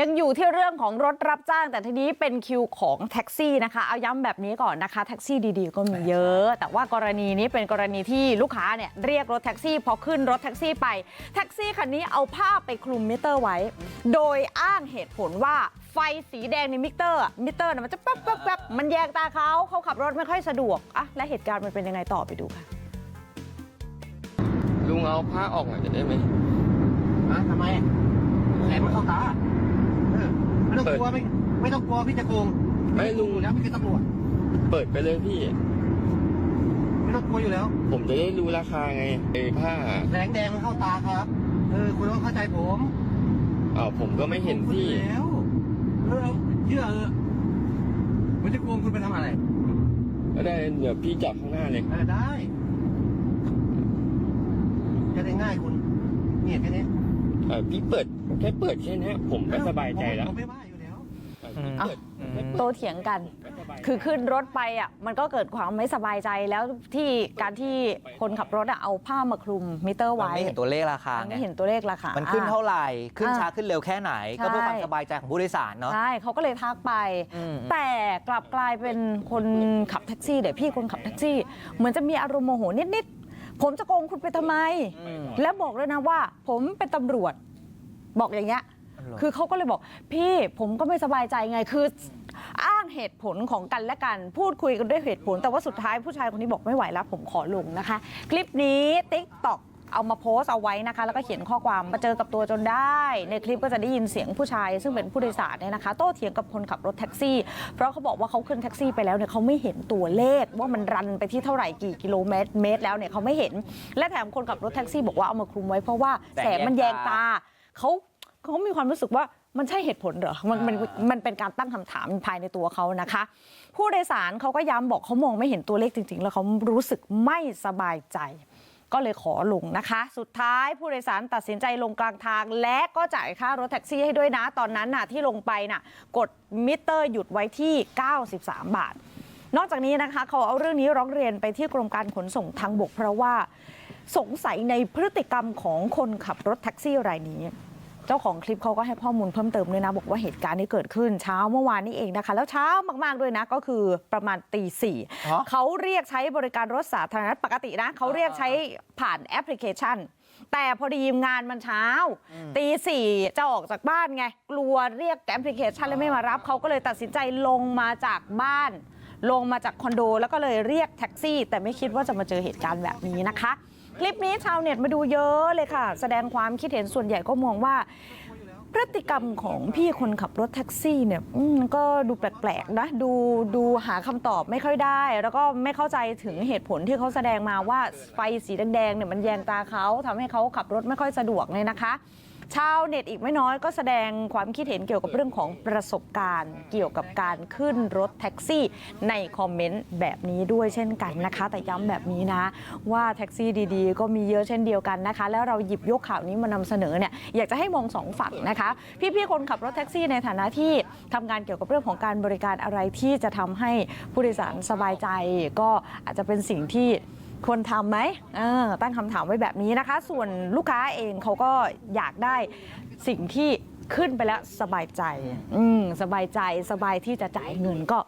ยังอยู่ที่เรื่องของรถรับจ้างแต่ทีนี้เป็นคิวของแท็กซี่นะคะเอาย้ำแบบนี้ก่อนนะคะแท็กซี่ดีๆก็มีเยอะ แต่ว่ากรณีนี้เป็นกรณีที่ลูกค้าเนี่ยเรียกรถแท็กซี่พอขึ้นรถแท็กซี่ไปแท็กซี่คันนี้เอาผ้าไปคลุมมิเตอร์ไว้ โดยอ้างเหตุผลว่าไฟสีแดงในมิเตอร์อะมิเตอร์น่ะมันจะแป๊บแป๊บแป๊บมันแยงตาเขาเขาขับรถไม่ค่อยสะดวกอะและเหตุการณ์มันเป็นยังไงต่อไปดูค่ะลุงเอาผ้าออกหน่อยได้ไหมฮะทำไมแสงมันเข้าตาเออ ไม่ต้องกลัวไม่ไม่ต้องกลัวพี่จะโกงไม่ลุงอยู่แล้วพี่คือตำรวจเปิดไปเลยพี่ ไม่ต้องกลัวอยู่แล้ว ผมจะได้รู้ราคาไงไอ้ผ้าแสงแดงมันเข้าตาครับเออคุณต้องเข้าใจผมเอ้าผมก็ไม่เห็นคุณพี่อยู่แล้วเออเชื่อเออมันจะโกงคุณไปทำอะไรก็ได้เดี๋ยวพี่จับข้างหน้าเลยเออได้จะได้ง่ายคุณเนี่ยแค่นี้ เออพี่เปิดแค่เปิดแค่นี้ผมก็สบายใจแล้วผมไม่ว่าอยู่แล้ว เออพี่เปิดแค่ปิด โตเถียงกันผมก็สบายใจคือขึ้นรถไปอะมันก็เกิดความไม่สบายใจแล้วที่การที่คนขับรถอะเอาผ้ามาคลุมมิเตอร์มันไว้ไม่เห็นตัวเลขราคามันไงไม่เห็นตัวเลขราคามันขึ้นเท่าไหร่ ขึ้นอ่าช้าขึ้นเร็วแค่ไหน ก็เพื่อใช่ความสบายใจของผู้โดยสารเนาะ ใช่เขาก็เลยทักไป อืม แต่กลับกลายเป็นคนขับแท็กซี่เดี๋ยวพี่คนขับแท็กซี่ เหมือนจะมีอารมณ์โมโหนิดๆ ผมจะโกงคุณไปทำไมอืมแล้วบอกเลยนะว่า ผมเป็นตำรวจ บอกอย่างเงี้ย คือเขาก็เลยบอก พี่ผมก็ไม่สบายใจไงคือ อ้างเหตุผลของกันและกัน พูดคุยกันด้วยเหตุผล แต่ว่าสุดท้ายผู้ชายคนนี้บอกไม่ไหวแล้ว ผมขอลงนะคะ คลิปนี้ติ๊กต็อก เอามาโพสต์เอาไว้นะคะ แล้วก็เขียนข้อความมาเจอกับตัวจนได้ ในคลิปก็จะได้ยินเสียงผู้ชาย ซึ่งเป็นผู้โดยสารเนี่ยนะคะ โต้เถียงกับคนขับรถแท็กซี่ เพราะเขาบอกว่าเขาขึ้นแท็กซี่ไปแล้วเนี่ยเขาไม่เห็นตัวเลข ว่ามันรันไปที่เท่าไหร่กี่กิโลเมตรเมตรแล้วเนี่ยเขาไม่เห็น และแถมคนขับรถแท็กซี่บอกว่าเอามาคลุมไว้เพราะว่าแสงมันแยงตาเขาเขามีความรู้สึกว่ามันใช่เหตุผลเหรอ มันมันมันเป็นการตั้งคำถามภายในตัวเขานะคะ ผู้โดยสารเขาก็ย้ำบอกเขามองไม่เห็นตัวเลขจริง ๆ แล้วเขารู้สึกไม่สบายใจ ก็เลยขอลงนะคะ สุดท้ายผู้โดยสารตัดสินใจลงกลางทาง และก็จ่ายค่ารถแท็กซี่ให้ด้วยนะ ตอนนั้นน่ะที่ลงไปน่ะกดมิเตอร์หยุดไว้ที่ 93 บาท นอกจากนี้นะคะ เขาเอาเรื่องนี้ร้องเรียนไปที่กรมการขนส่งทางบก เพราะว่าสงสัยในพฤติกรรมของคนขับรถแท็กซี่รายนี้ เจ้าของคลิปเขาก็ให้ข้อมูลเพิ่มเติมด้วยนะ บอกว่าเหตุการณ์นี้เกิดขึ้นเช้าเมื่อวานนี้เองนะคะ แล้วเช้ามากๆด้วยนะก็คือประมาณตีสี่ฮะเขาเรียกใช้บริการรถสาธารณะปกตินะเขาเรียกใช้ผ่านแอปพลิเคชัน แต่พอดีงานมันเช้า ตีสี่จะออกจากบ้านไง กลัวเรียกแอปพลิเคชันแล้วไม่มารับเขาก็เลยตัดสินใจลงมาจากบ้าน ลงมาจากคอนโด แล้วก็เลยเรียกแท็กซี่ แต่ไม่คิดว่าจะมาเจอเหตุการณ์แบบนี้นะคะ คลิปนี้ชาวเน็ตมาดูเยอะเลยค่ะ แสดงความคิดเห็นส่วนใหญ่ก็มองว่า พฤติกรรมของพี่คนขับรถแท็กซี่เนี่ยอืมก็ดูแปลกๆนะดูดูหาคำตอบไม่ค่อยได้ แล้วก็ไม่เข้าใจถึงเหตุผลที่เขาแสดงมาว่าไฟสีแดงๆเนี่ยมันแยงตาเขาทำให้เขาขับรถไม่ค่อยสะดวกเลยนะคะ ชาวเน็ตอีกไม่น้อยก็แสดงความคิดเห็นเกี่ยวกับเรื่องของประสบการณ์ เกี่ยวกับการขึ้นรถแท็กซี่ในคอมเมนต์แบบนี้ด้วยเช่นกันนะคะ แต่ย้ำแบบนี้นะ ว่าแท็กซี่ดีๆ ก็มีเยอะเช่นเดียวกันนะคะ แล้วเราหยิบยกข่าวนี้มานำเสนอเนี่ยอยากจะให้มองสองฝั่งนะคะ พี่ๆคนขับรถแท็กซี่ในฐานะที่ทำงานเกี่ยวกับเรื่องของการบริการอะไรที่จะทำให้ผู้โดยสารสบายใจ ก็อาจจะเป็นสิ่งที่ ควรทำไหมตั้งคำถามไว้แบบนี้นะคะ ส่วนลูกค้าเองเขาก็อยากได้สิ่งที่ขึ้นไปแล้วสบายใจ อืสบายใจสบายที่จะจ่ายเงินก็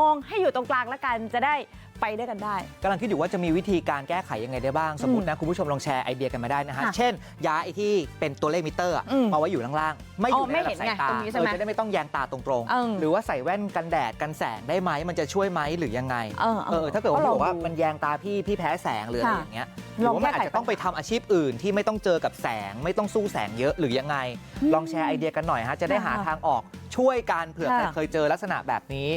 มองให้อยู่ตรงกลางแล้วกันจะได้ไปด้วยกันได้ กำลังคิดอยู่ว่าจะมีวิธีการแก้ไขยังไงได้บ้าง สมมตินะคุณผู้ชมลองแชร์ไอเดียกันมาได้นะฮะ ค่ะเช่น ย้ายไอ้ที่เป็นตัวเลขมิเตอร์อะอืมมาไว้อยู่ล่างๆ ไม่อยู่อ๋อไม่ในระเห็ดันบสายไงตาตรงนี้ใช่ไหมเออจะได้ไม่ต้องแยงตาตรงเออ ๆ หรือว่าใส่แว่นกันแดดกันแสงได้ไหมมันจะช่วยไหมหรือยังไง เออเออถ้าเกิดว่าก็ลองบอกว่าดูมันแยงตาพี่พี่แพ้แสงหรืออะไรค่ะอย่างเงี้ยหลรือองว่ามันแก้อาไขจจะต้องไปทำอาชีพอื่นที่ไม่ต้องเจอกับแสง ไม่ต้องสู้แสงเยอะหรือยังไง ลองแชร์ไอเดียกันหน่อยฮะจะได้หาค่ะทางออกช่วยกันเผื่อใครค่ะเคยเจอลักษณะแบบนี้